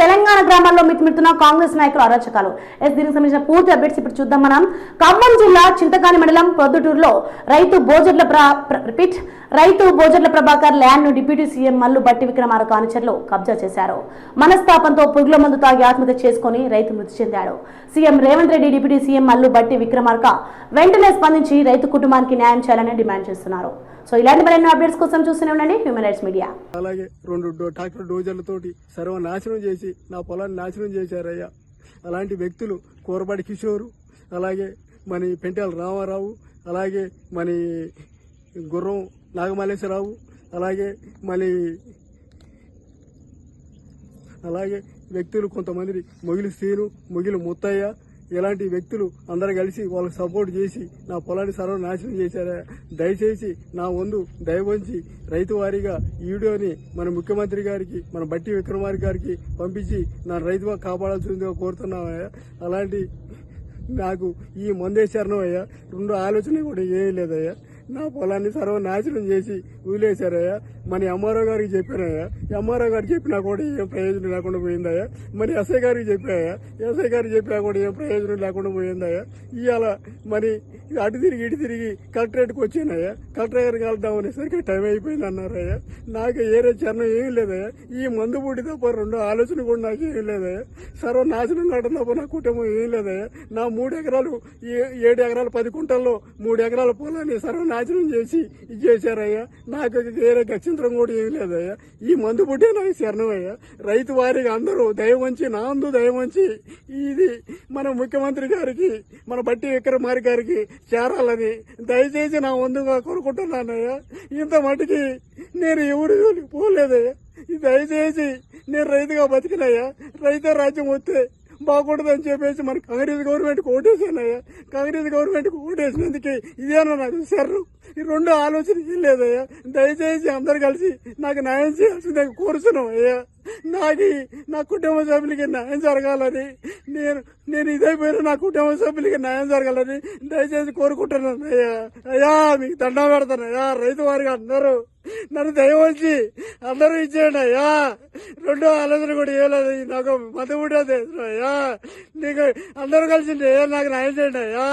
తెలంగాణ గ్రామాల్లో మితిమిడుతున్న కాంగ్రెస్ నాయకులు అరాచకాలు. ఎస్ దీనికి సంబంధించిన పూర్తి అప్డేట్స్ ఇప్పుడు చూద్దాం మనం. ఖమ్మం జిల్లా చింతకాని మండలం పొద్దుటూరులో రైతు బోజర్ల ప్ర- రిపీట్ రైతు బోజర్ల ప్రభాకర్ ల్యాండ్ను డిప్యూటీ సీఎం మల్లు బట్టి విక్రమార్క అనుచరులు కబ్జా చేశారు. మనస్తాపంతో పురుగుల మందు తాగి ఆత్మహత్య చేసుకుని రైతు మృతి చెందాడు. CM Revanth Reddy deputy CM Mallu Bhatti Vikramarka వెంటనే స్పందించి రైతు కుటుంబానికి న్యాయం చేయాలని డిమాండ్ చేస్తున్నారు. సో ఇలాంటి మరెన్నో అప్డేట్స్ కోసం చూస్తూనే ఉండండి. Human rights media. అలాగే రెండు ట్రాక్టర్ డోజర్లతోటి సర్వనాశనం చేసి నా పొలాన్ని నాశనం చేశారయ్యా. అలాంటి వ్యక్తులు కోరబడి కిషోరు అలాగే మన పెంటాల రామారావు అలాగే మన గుర్రం నాగమల్లేశ్వరరావు అలాగే మళ్ళీ అలాగే వ్యక్తులు కొంతమంది మొగిలి శ్రీను మొగిలి ముత్తయ్య ఇలాంటి వ్యక్తులు అందరు కలిసి వాళ్ళకి సపోర్ట్ చేసి నా పొలాన్ని సర్వనాశనం చేశారా? దయచేసి నా వందు దయవంచి రైతు వారీగా ఈ వీడియోని మన ముఖ్యమంత్రి గారికి మన బట్టి విక్రమారి గారికి పంపించి నా రైతు కాపాడాల్సిందిగా కోరుతున్నామయ్యా అలాంటి నాకు ఈ మందేశారణం అయ్యా రెండు ఆలోచన కూడా ఏమీ లేదయ్యా. నా పొలాన్ని సర్వనాశనం చేసి వదిలేశారయ్యా. మన ఎంఆర్ఓ గారికి చెప్పానయ్యా. ఎంఆర్ఓ గారు చెప్పినా కూడా ఏం ప్రయోజనం లేకుండా పోయిందయ్యా. మరి ఎస్ఐ గారికి చెప్పాయా ఎస్ఐ గారికి చెప్పినా కూడా ఏం ప్రయోజనం లేకుండా పోయిందయ్యా. ఇవాళ మరి అటు తిరిగి ఇటు తిరిగి కలెక్టరేట్కి వచ్చినాయా కలెక్టర్ గారికి వెళ్దాం అనేసరికి టైం అయిపోయింది అన్నారయ్యా. నాకు ఏరే చరణం ఏమీ లేదయ్యా. ఈ మందు బుడ్డి తప్ప రెండో ఆలోచన కూడా నాకు ఏమీ లేదయ్యా. సర్వనాశనం కావడం తప్ప నా కుటుంబం ఏం లేదయ్యా. నా మూడు ఎకరాలు ఏడు ఎకరాలు పది కుంటల్లో మూడు ఎకరాల పొలాన్ని సర్వనాశనం చేసి ఇది చేశారయ్యా నాకు వేరే గక్షంతరం కూడా ఏం లేదయ్యా. ఈ మందు పుట్టే నాకు శరణమయ్యా. రైతు వారికి అందరూ దయవంచి నా అందు దయవంచి ఇది మన ముఖ్యమంత్రి గారికి మన బట్టి విక్రమారి గారికి చేరాలని దయచేసి నా ముందుగా కోరుకుంటున్నానయ్యా. ఇంత మటుకి నేను ఎవరు పోలేదయ్యా. దయచేసి నేను రైతుగా బతికినయ్యా. రైతే రాజ్యం వస్తే బాగుండదని చెప్పేసి మరి కాంగ్రెస్ గవర్నమెంట్ ఓటేసానయ్యా. కాంగ్రెస్ గవర్నమెంట్ ఓటేసినందుకే ఇదేనా నాకు సర్రు ఈ రెండు ఆలోచన ఏం లేదయ్యా. దయచేసి అందరు కలిసి నాకు న్యాయం చేయాల్సిందే కోరుతున్నాం అయ్యా. నాకు నా కుటుంబ సభ్యులకి న్యాయం జరగాలని నేను నేను ఇదైపోయినా నా కుటుంబ సభ్యులకి న్యాయం జరగాలని దయచేసి కోరుకుంటున్నాను అయ్యా. అయ్యా మీకు దండం పెడతాను అయ్యా. రైతు వారికి అందరూ నన్ను దయవచ్చి అందరూ ఇచ్చేయండి అయ్యా. రెండో ఆలోచన కూడా ఏలేదు నాకు మత కూడా నీకు అందరూ కలిసిండే నాకు న్యాయం చేయండి అయ్యా.